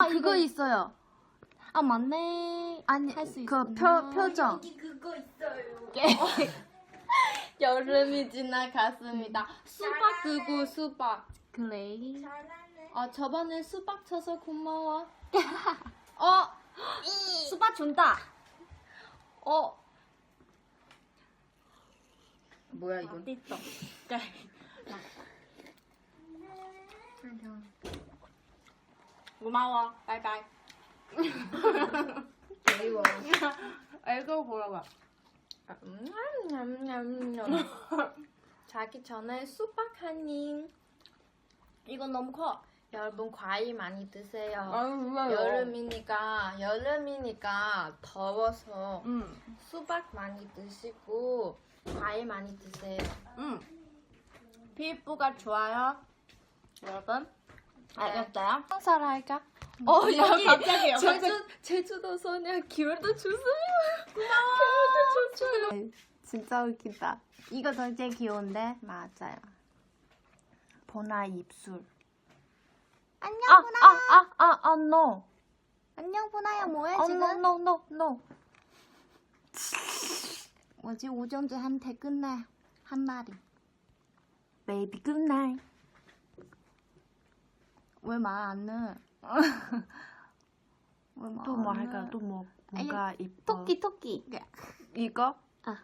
아 이거 있어요. 아 맞네. 아니 할수 그 있구나. 표, 표정. 여기 그거 있어요. 여름이 지나갔습니다. 수박 그거 수박. 그래. 잘하네. 아 저번에 수박 쳐서 고마워. 어, 수박 준다. 어. 뭐야 이건? 있어. 고마워. 바이바이. 이거. 이거 보러 가. 냠냠냠. 자기 전에 수박 한 입. 이거 너무 커. 여러분 과일 많이 드세요. 여름이니까 여름이니까 더워서 응. 수박 많이 드시고 과일 많이 드세요. 응. 피부가 좋아요. 여러분. 알겠어요? 살아할까? 어, 여기 갑자기요, 제주 제주도 소녀 기울도 주세요. 기울도 주세요. 진짜 웃기다. 이거 더 제일 귀여운데 맞아요. 보나 입술. 안녕 아, 보나. 아, 아, 아, 아, no. 안녕 보나야 뭐해 아, 지금? no, no, no, no. 뭐지 오정재한테 끝내 한 마리. Baby good night. 왜 말 안 해? 왜말 또뭐 할까? 또 뭐 뭔가 이뻐. 토끼 토끼. 이거? 아.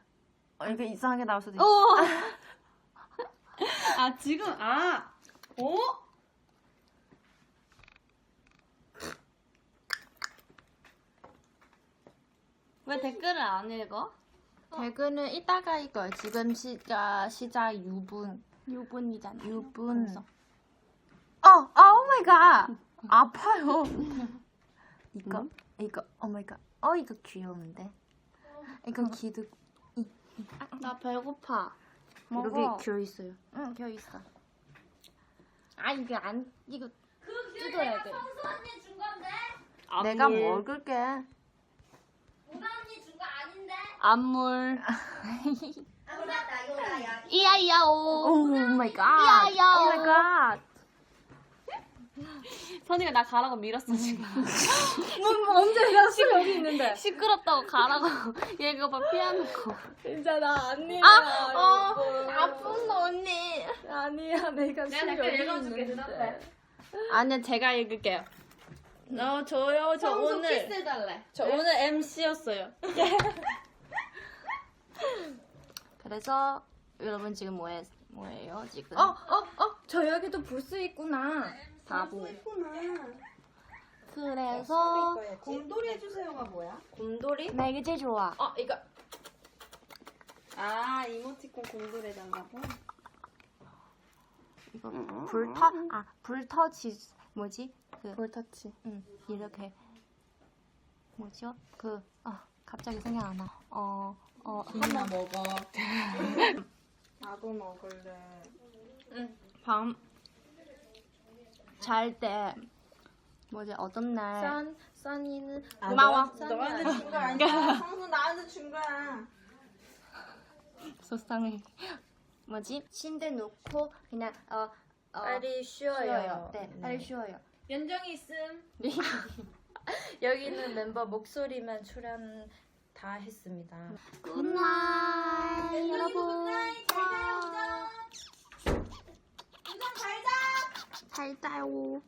어, 이거 이상하게 나올 수도 있어. 오. 아 지금 아. 오? 왜 댓글을 안 읽어? 댓글은 이따가 읽어요. 지금 시작 시작 6분. 6분이잖아. 6분. 어, 아, 오 마이 갓. 아파요. 이거, 응? 이거, 오 마이 갓. 어, 이거 귀여운데. 이건 기도, 나 배고파. 먹어. 여기 귤 있어요. 응, 겨 있어. 아, 이거 안, 이거 그 뜯어야 돼. 성수 언니 준 건데? 내가 먹을게. 우나 언니 준 거 아닌데? 안물. 이야이야오. 오 마이 갓. 야야. 오 마이 갓. 선이가 나 가라고 밀었어 지금. 언제 갔어? 여기 있는데. 시끄럽다고 가라고. 얘가 막 피하놓고. 진짜 나안 해. 아, 어, 나쁜 언니. 아니야, 내가 내가 댓글 읽어줄게, 대답해. 아니야, 제가 읽을게요. 어, 저요, 저 오늘. 키스해달래. 저 오늘 MC였어요. 그래서 여러분 지금 뭐해, 뭐예요 지금? 어, 어, 어, 저 여기도 볼 수 있구나. 바보. 그래서 곰돌이 해주세요가 뭐야? 곰돌이? 나 이게 제일 좋아. 어 이거 아 이모티콘 공부해 달라고? 이거 불터, 아, 불터치, 뭐지? 그, 볼터치. 응, 이렇게. 뭐죠? 그, 아, 갑자기 생각 안 나. 어, 어, 이나 먹어. 나도 먹을래. 밤 잘 때, 뭐지, 어떤 날. 선, 선이는 아, 고마워. 너- 너한테 준 거 아니야. 성수 나한테 준 거야. 속상해. 뭐지? 침대 놓고, 그냥, 어, 어, 빨리 쉬어요. 쉬어요. 네, 빨리 쉬어요. 연정이 있음. 여기는 멤버 목소리만 출연 다 했습니다. 굿나잇, 여러분. 굿나잇, 잘 자요,